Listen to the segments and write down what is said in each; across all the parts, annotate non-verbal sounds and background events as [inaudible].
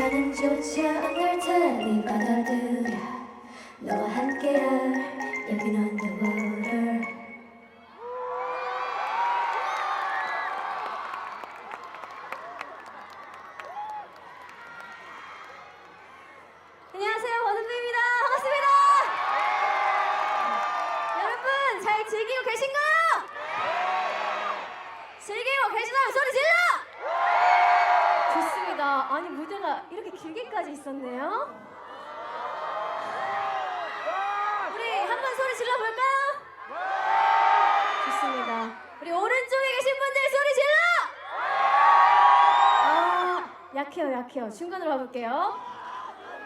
사는 좋지 않을 테니 받아들여 너와 함께할 여긴 언더워 약해요 약해요. 중간으로 가볼게요.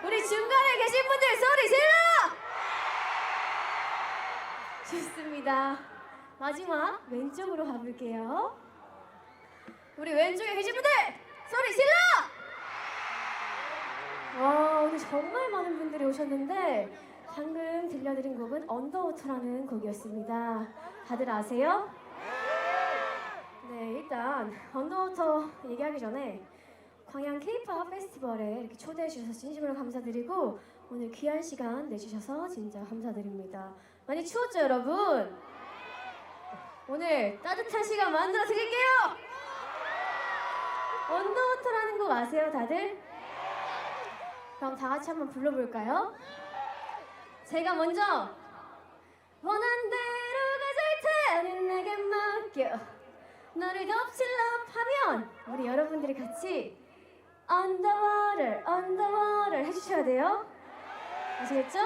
우리 중간에 계신 분들 소리 질러! 좋습니다. 마지막 왼쪽으로 가볼게요. 우리 왼쪽에 계신 분들 소리 질러! 와 오늘 정말 많은 분들이 오셨는데 방금 들려드린 곡은 언더워터라는 곡이었습니다. 다들 아세요? 네 일단 언더워터 얘기하기 전에 광양 K-pop 페스티벌에 이렇게 초대해 주셔서 진심으로 감사드리고 오늘 귀한 시간 내주셔서 진짜 감사드립니다. 많이 추웠죠 여러분? 오늘 따뜻한 시간 만들어 드릴게요. 언더워터라는 곡 아세요 다들? 그럼 다 같이 한번 불러볼까요? 제가 먼저 원한 대로 가질 테니 내게 맡겨 너를 덮칠 하면 우리 여러분들이 같이 underwater underwater 해주셔야 돼요 아시겠죠?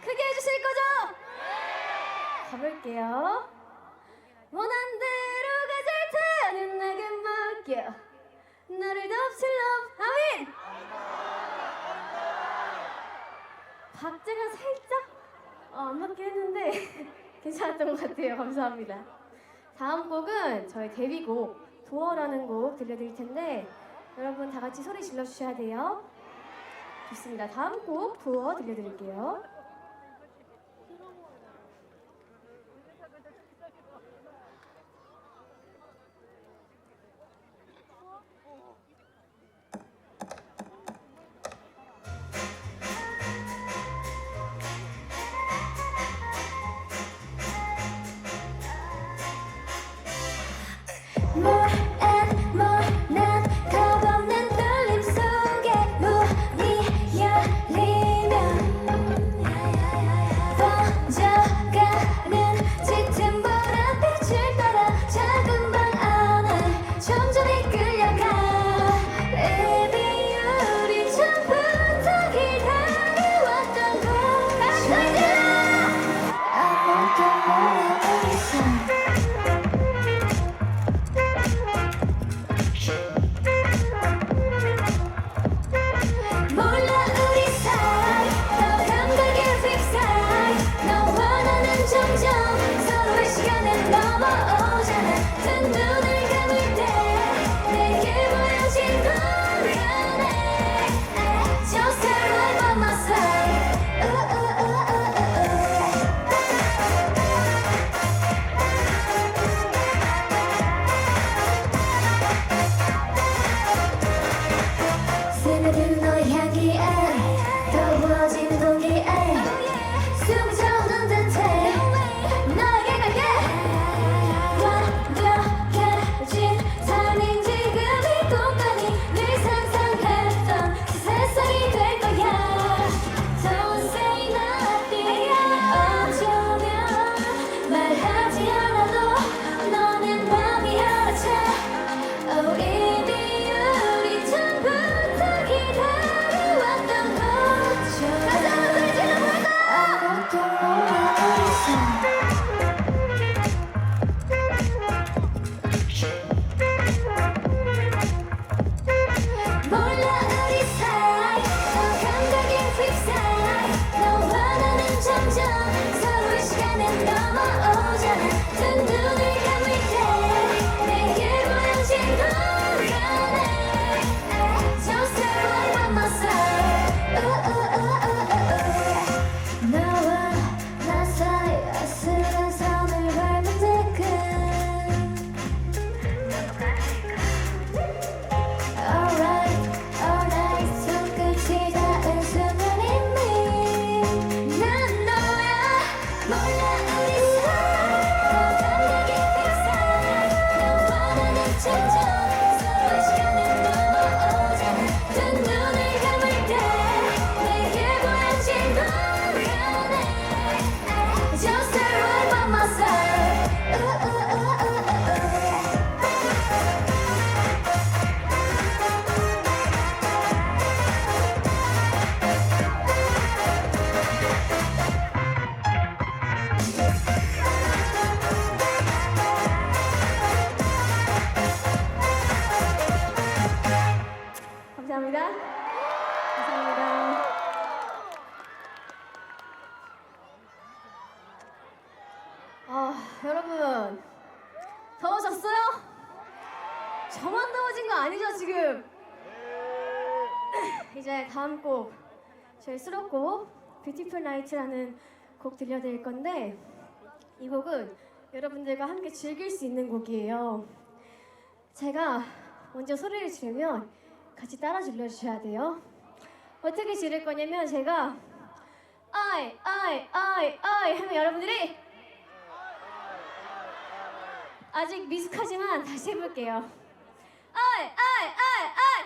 크게 해주실 거죠? 가볼게요 원한 대로 가질 테니 내게 맡겨 너를 덮칠 하면 박자가 살짝 어, 안 맞게 했는데 [laughs] 괜찮았던 것 같아요. 감사합니다. 다음 곡은 저희 데뷔곡 도어라는 곡 들려드릴 텐데 여러분 다 같이 소리 질러 주셔야 돼요. 좋습니다. 다음 곡 도어 들려드릴게요. 감사합니다. 감사합니다. 아, 여러분. 더우셨어요? 저만 더워진 거 아니죠, 지금? [laughs] 이제 다음 곡, 저희 수록곡, 뷰티풀 나이트라는 곡 들려드릴 건데, 이 곡은 여러분들과 함께 즐길 수 있는 곡이에요. 제가 먼저 소리를 지르면 같이 따라 질러주셔야 돼요. 어떻게 지를 거냐면 제가 아이 아이 아이 아이 하면 여러분들이 아직 미숙하지만 다시 해볼게요. 아이 아이 아이 아이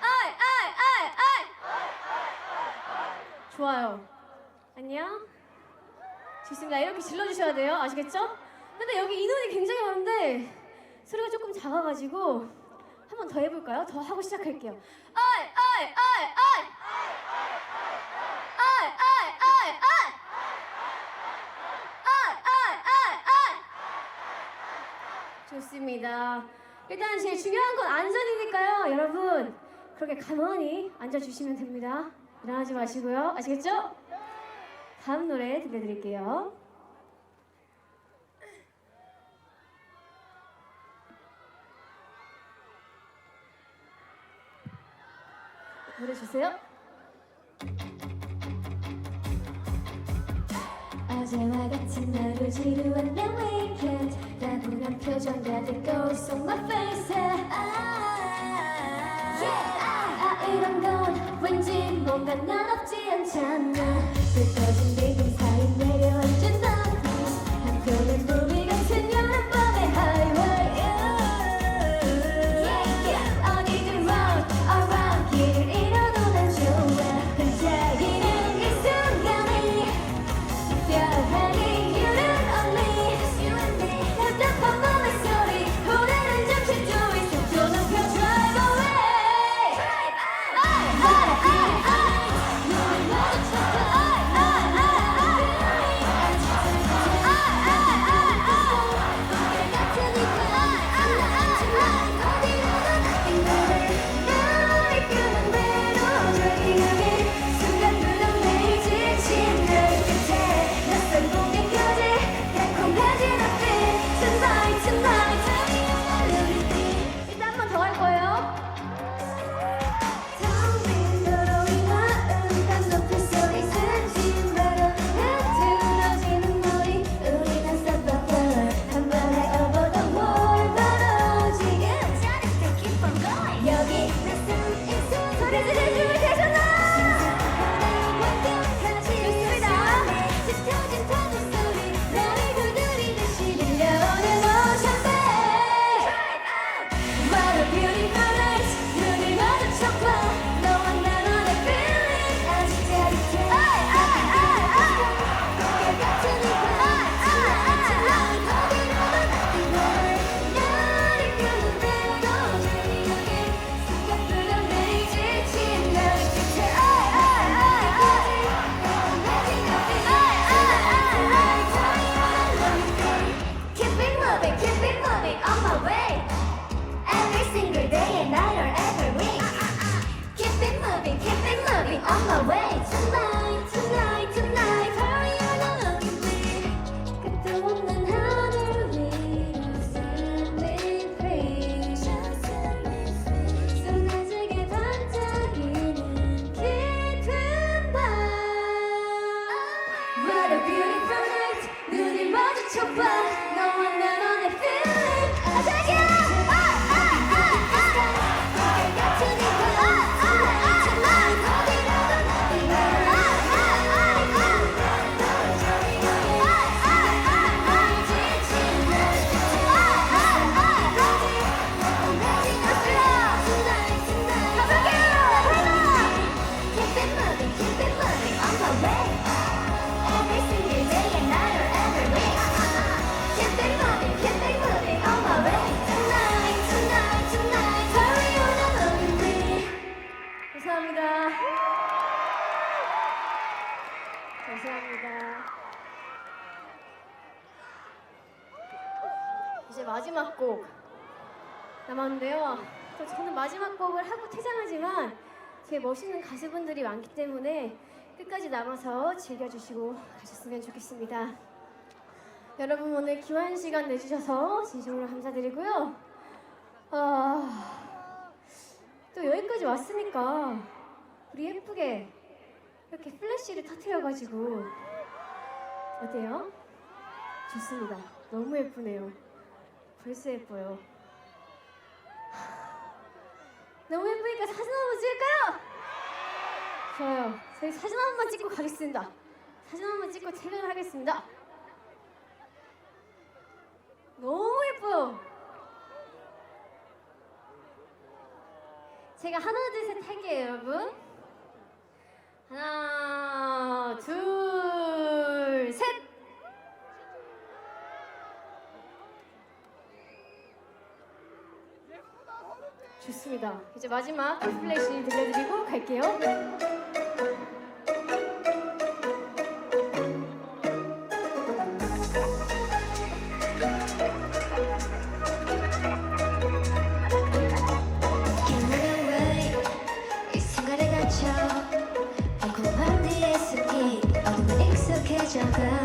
아이 아이 아이 아이 좋아요. 안녕. 좋습니다. 이렇게 질러주셔야 돼요. 아시겠죠? 근데 여기 인원이 굉장히 많은데 소리가 조금 작아가지고 한 번 더 해볼까요? 더 하고 시작할게요. 아이 아이 아이 아이 아이 아이 아이 아이 아이 아이 아이 아이 좋습니다. 일단 제일 중요한 건 안전이니까요. 여러분 그렇게 가만히 앉아주시면 됩니다. 일어나지 마시고요. 아시겠죠? 다음 노래 들려드릴게요. 노래 주세요. 어제와 같은 하루 지루한 내 weekend 따분한 표정 가득 goes on my face 아, 아 이런 건 왠지 뭔가 난 없지 않잖아 슬퍼진 리 저는 마지막 곡을 하고 퇴장하지만 되게 멋있는 가수분들이 많기 때문에 끝까지 남아서 즐겨주시고 가셨으면 좋겠습니다. 여러분 오늘 귀한 시간 내주셔서 진심으로 감사드리고요. 아, 또 여기까지 왔으니까 우리 예쁘게 이렇게 플래시를 터트려가지고 어때요? 좋습니다. 너무 예쁘네요. 벌써 예뻐요. 너무 예쁘니까 사진 한번 찍을까요? 좋아요. 저희 사진 한 번만 찍고 가겠습니다. 사진 한 번 찍고 퇴근을 하겠습니다. 너무 예뻐요. 제가 하나 둘 셋 할게요, 여러분. 하나, 둘, 셋. 좋습니다. 이제 마지막 플래시 들려드리고 갈게요. 이 익숙해져가